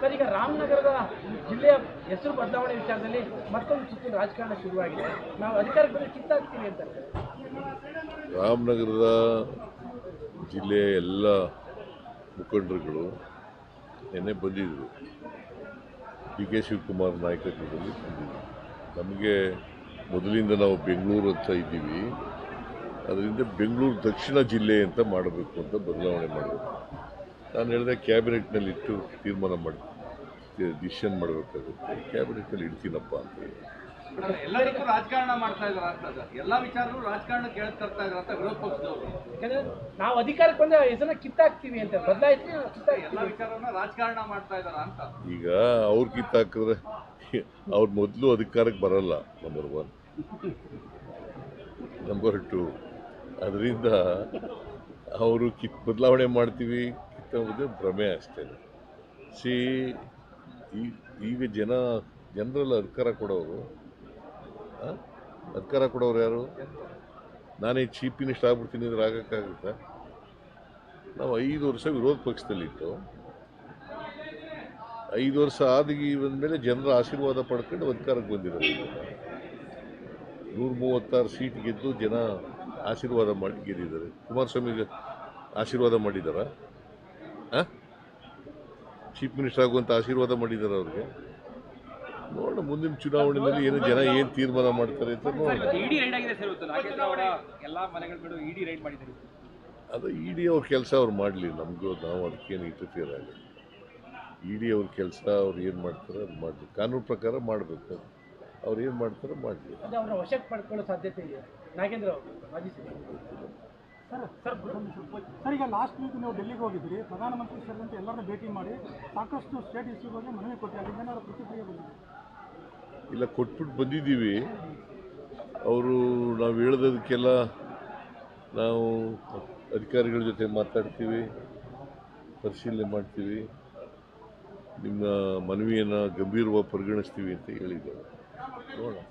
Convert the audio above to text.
Sir, ಈಗ ರಾಮನಗರದ ಜಿಲ್ಲೆಯ ಹೆಸರು ಬದಲಾವಣೆ ವಿಚಾರದಲ್ಲಿ ಮತ್ತೊಂದು ಸುತ್ತಿನ ರಾಜಕಾರಣ ಶುರುವಾಗಿದೆ. ನಾವು ಅಧಿಕಾರಕ್ಕೆ ಬಂದರೆ ಕಿತ್ತಾಗ್ತೀವಿ ಅಂತ. ರಾಮನಗರದ ಜಿಲ್ಲೆಯ ಎಲ್ಲ ಮುಖಂಡರುಗಳು ನಿನ್ನೆ ಬಂದಿದ್ದರು ಡಿ ಕೆ ಶಿವಕುಮಾರ್ ನಾಯಕತ್ವದಲ್ಲಿ ಬಂದಿದ್ದರು ನಮಗೆ ಮೊದಲಿಂದ ನಾವು ಬೆಂಗಳೂರು ಅಂತ ಇದ್ದೀವಿ. ಅದರಿಂದ ಬೆಂಗಳೂರು ದಕ್ಷಿಣ ಜಿಲ್ಲೆ ಅಂತ ಮಾಡಬೇಕು ಅಂತ ಬದಲಾವಣೆ ಮಾಡಬೇಕು. ನಾನು ಹೇಳಿದೆ ಕ್ಯಾಬಿನೆಟ್ನಲ್ಲಿ ಇಟ್ಟು ತೀರ್ಮಾನ ಮಾಡಿ ಡಿಸಿಷನ್ ಮಾಡಬೇಕಾಗುತ್ತೆ. ಕ್ಯಾಬಿನೆಟ್ನಲ್ಲಿ ಇಡ್ತೀನಪ್ಪ ಅಂತ ಎಲ್ಲರಿಗೂ ರಾಜಕಾರಣ ಮಾಡ್ತಾ ಇದಾರ ಅಂತ ಸರ್. ಎಲ್ಲಾ ವಿಚಾರಗಳು ರಾಜಕಾರಣ ಕೇಳ್ತಾ ಇದಾರೆ ಅಂತ ವಿರೋಧ ಪಕ್ಷದವರು. ನಾವು ಅಧಿಕಾರಕ್ಕೆ ಬಂದ ಇದನ್ನ ಕಿತ್ತಾಕ್ತೀವಿ ಅಂತ. ಬದಲಾಯಿಸಿ ಎಲ್ಲಾ ವಿಚಾರವನ್ನ ರಾಜಕಾರಣ ಮಾಡ್ತಾ ಇದಾರ ಅಂತ. ಈಗ ಅವ್ರು ಕಿತ್ತಾಕಿದ್ರೆ ಅವ್ರು ಮೊದಲು ಅಧಿಕಾರಕ್ಕೆ ಬರಲ್ಲ ನಂಬರ್ ಒನ್ ನಂಬರ್ ಟು ಅದರಿಂದ ಅವರು ಕಿತ್ ಬದಲಾವಣೆ ಮಾಡ್ತೀವಿ ಕಿತ್ತೋಗೋದು ಭ್ರಮೆ ಅಷ್ಟೇ. ಸಿ ಈಗ ಜನ, ಜನರಲ್ಲಿ ಅಧಿಕಾರ ಕೊಡೋರು? ಅಧಿಕಾರ ಕೊಡೋರು ಯಾರು? ನಾನೇ ಚೀಫ್ ಮಿನಿಸ್ಟರ್ ಆಗ್ಬಿಡ್ತೀನಿ ಅಂದ್ರೆ ಆಗಕ್ಕಾಗುತ್ತಾ? ನಾವು ಐದು ವರ್ಷ ವಿರೋಧ ಪಕ್ಷದಲ್ಲಿತ್ತು ಐದು ವರ್ಷ ಆದಿಗೆ ಬಂದಮೇಲೆ ಜನರ ಆಶೀರ್ವಾದ ಪಡ್ಕೊಂಡು ಅಧಿಕಾರಕ್ಕೆ ಬಂದಿರೋದು ನೂರ ಮೂವತ್ತಾರು ಸೀಟ್ ಗೆದ್ದು ಜನ ಆಶೀರ್ವಾದ ಮಾಡಿ ಗೆದ್ದಿದ್ದಾರೆ. ಕುಮಾರಸ್ವಾಮಿಗೆ ಆಶೀರ್ವಾದ ಮಾಡಿದಾರ ಚೀಫ್ ಮಿನಿಸ್ಟರ್ ಆಗುವಂತ ಆಶೀರ್ವಾದ ಮಾಡಿದ್ದಾರೆ ಅವ್ರಿಗೆ. ನೋಡೋಣ ಮುಂದಿನ ಚುನಾವಣೆಯಲ್ಲಿ ಏನು ಜನ ಏನು ತೀರ್ಮಾನ ಮಾಡ್ತಾರೆ ಅಂತ ನೋಡೋಣ. ಇಡಿ ರೈಡ್ ಆಗಿದೆ ಸರ್ ಇವತ್ತು. ನಾಗೇಂದ್ರ ಅವರ ಎಲ್ಲಾ ಮನೆಗಳ ಕಡೆ ಇಡಿ ರೈಡ್ ಮಾಡಿದ್ದಾರೆ. ಅದು ಇ ಡಿ ಅವ್ರ ಕೆಲಸ ಅವ್ರು ಮಾಡಲಿ. ನಮಗೂ ನಾವು ಅದಕ್ಕೇನು ಇಂಟರ್ಫಿಯರ್ ಆಗಲಿ ಇ ಡಿ ಅವ್ರ ಕೆಲಸ ಅವ್ರು ಏನು ಮಾಡ್ತಾರೆ ಅದು ಮಾಡಲಿ. ಕಾನೂನು ಪ್ರಕಾರ ಮಾಡಬೇಕು. ಅವ್ರು ಏನು ಮಾಡ್ತಾರೆ ಮಾಡಲಿ. ಸರ್ ಈಗ ಲಾಸ್ಟ್ ವೀಕ್ ನೀವು ಡೆಲ್ಲಿಗೆ ಹೋಗಿದ್ರಿ. ಪ್ರಧಾನಮಂತ್ರಿ ಸೇರಿದಂತೆ ಎಲ್ಲರನ್ನ ಭೇಟಿ ಮಾಡಿ ಸಾಕಷ್ಟು ಸ್ಟೇಟ್ ಇಶ್ಯೂ ಬಗ್ಗೆ ಮನವಿ ಕೊಟ್ಟು ಅಲ್ಲಿಂದ ಪ್ರತಿಕ್ರಿಯೆ ಇಲ್ಲ, ಕೊಟ್ಬಿಟ್ಟು ಬಂದಿದ್ದೀವಿ. ಅವರು ನಾವು ಹೇಳ್ದದಕ್ಕೆಲ್ಲ ನಾವು ಅಧಿಕಾರಿಗಳ ಜೊತೆ ಮಾತಾಡ್ತೀವಿ, ಪರಿಶೀಲನೆ ಮಾಡ್ತೀವಿ. ನಿಮ್ಮ ಮನವಿಯನ್ನು ಗಂಭೀರವಾಗಿ ಪರಿಗಣಿಸ್ತೀವಿ ಅಂತ ಹೇಳಿದ್ದಾರೆ. ನೋಡೋಣ.